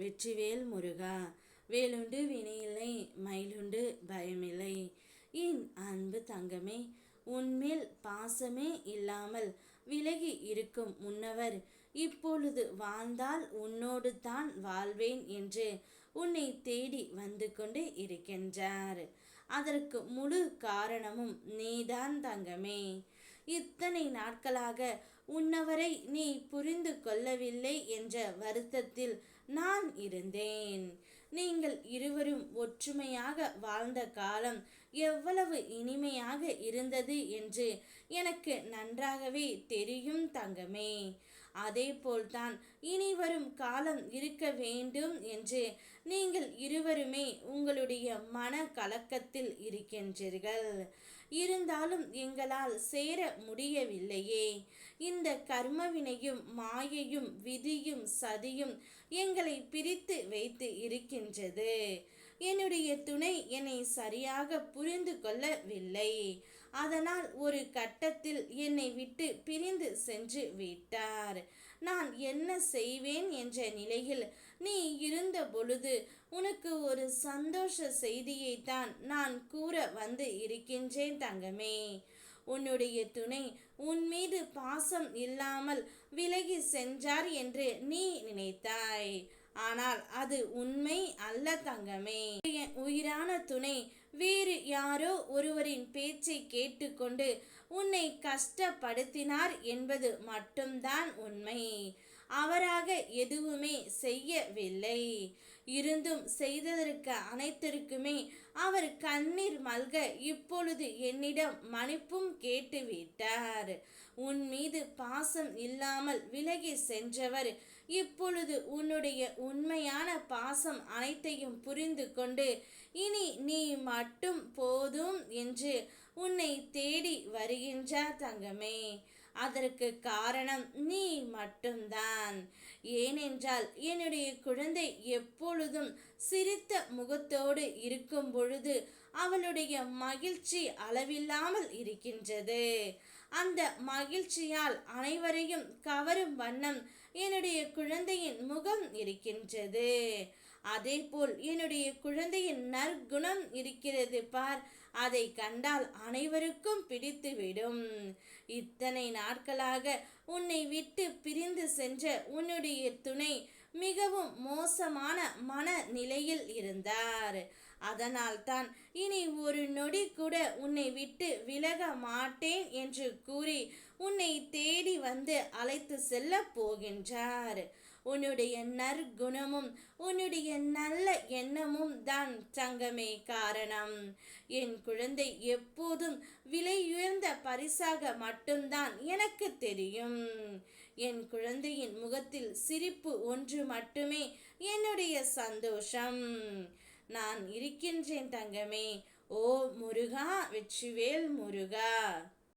வெற்றிவேல் முருகா வேலுண்டு வினையில்லை மயிலுண்டு பயமில்லை. என் அன்பு தங்கமே உன்மேல் பாசமே இல்லாமல் விலகி இருக்கும் முன்னவர் இப்பொழுது வாழ்ந்தால் உன்னோடு தான் வாழ்வேன் என்று உன்னை தேடி வந்து கொண்டு இருக்கின்றார். அதற்கு முழு காரணமும் நீதான் தங்கமே. இத்தனை நாட்களாக உன்னவரை நீ புரிந்து கொள்ளவில்லை என்ற வருத்தத்தில் நான் இருந்தேன். நீங்கள் இருவரும் ஒற்றுமையாக வாழ்ந்த காலம் எவ்வளவு இனிமையாக இருந்தது என்று எனக்கு நன்றாகவே தெரியும் தங்கமே. அதே போல்தான் இனி வரும் காலம் இருக்க வேண்டும் என்று நீங்கள் இருவருமே உங்களுடைய மன கலக்கத்தில் இருக்கின்றீர்கள். இருந்தாலும் எங்களால் சேர முடியவில்லையே. இந்த கர்மவினையும் மாயையும் விதியும் சதியும் எங்களை பிரித்து வைத்து இருக்கின்றது. என்னுடைய துணை என்னை சரியாக புரிந்து கொள்ளவில்லை. அதனால் ஒரு கட்டத்தில் என்னை விட்டு பிரிந்து சென்று விட்டார். நான் என்ன செய்வேன் என்ற நிலையில் நீ இருந்த பொழுது உனக்கு ஒரு சந்தோஷ செய்தியை தான் நான் கூற வந்து இருக்கின்றேன் தங்கமே. உன்னுடைய துணை உன் மீது பாசம் இல்லாமல் விலகி சென்றார் என்று நீ நினைத்தாய். ஆனால் அது உண்மை அல்ல தங்கமே. உயிரான துணை வேறு யாரோ ஒருவரின் பேச்சை கேட்டுக்கொண்டு உன்னை கஷ்டப்படுத்தினார் என்பது மட்டும்தான் உண்மை. அவராக எதுவுமே செய்யவில்லை. இருந்தும் செய்ததற்கு அனைத்திற்குமே அவர் கண்ணீர் மல்க இப்பொழுது என்னிடம் மன்னிப்பும் கேட்டுவிட்டார். உன் மீது பாசம் இல்லாமல் விலகி சென்றவர் இப்பொழுது உன்னுடைய உண்மையான பாசம் அனைத்தையும் புரிந்து கொண்டு இனி நீ மட்டும் போதும் என்று உன்னை தேடி வருகின்றார் தங்கமே. அதற்கு காரணம் நீ மட்டும்தான். ஏனென்றால் என்னுடைய குழந்தை எப்பொழுதும் சிரித்த முகத்தோடு இருக்கும் பொழுது அவளுடைய மகிழ்ச்சி அளவில்லாமல் இருக்கின்றது. அந்த மகிழ்ச்சியால் அனைவரையும் கவரும் வண்ணம் என்னுடைய குழந்தையின் முகம் இருக்கின்றது. அதேபோல் என்னுடைய குழந்தையின் நற்குணம் இருக்கிறது பார். அதை கண்டால் அனைவருக்கும் பிடித்துவிடும். இத்தனை நாட்களாக உன்னை விட்டு பிரிந்து சென்ற உன்னுடைய துணை மிகவும் மோசமான மன நிலையில் இருந்தார். அதனால்தான் இனி ஒரு நொடி கூட உன்னை விட்டு விலக மாட்டேன் என்று கூறி உன்னை தேடி வந்து அழைத்து செல்ல போகின்றார். உன்னுடைய நற்குணமும் உன்னுடைய நல்ல எண்ணமும் தான் தங்கமே காரணம். என் குழந்தை எப்போதும் விலையுயர்ந்த பரிசாக மட்டும்தான் எனக்கு தெரியும். என் குழந்தையின் முகத்தில் சிரிப்பு ஒன்று மட்டுமே என்னுடைய சந்தோஷம். நான் இருக்கின்றேன் தங்கமே. ஓ முருகா வெற்றிவேல் முருகா.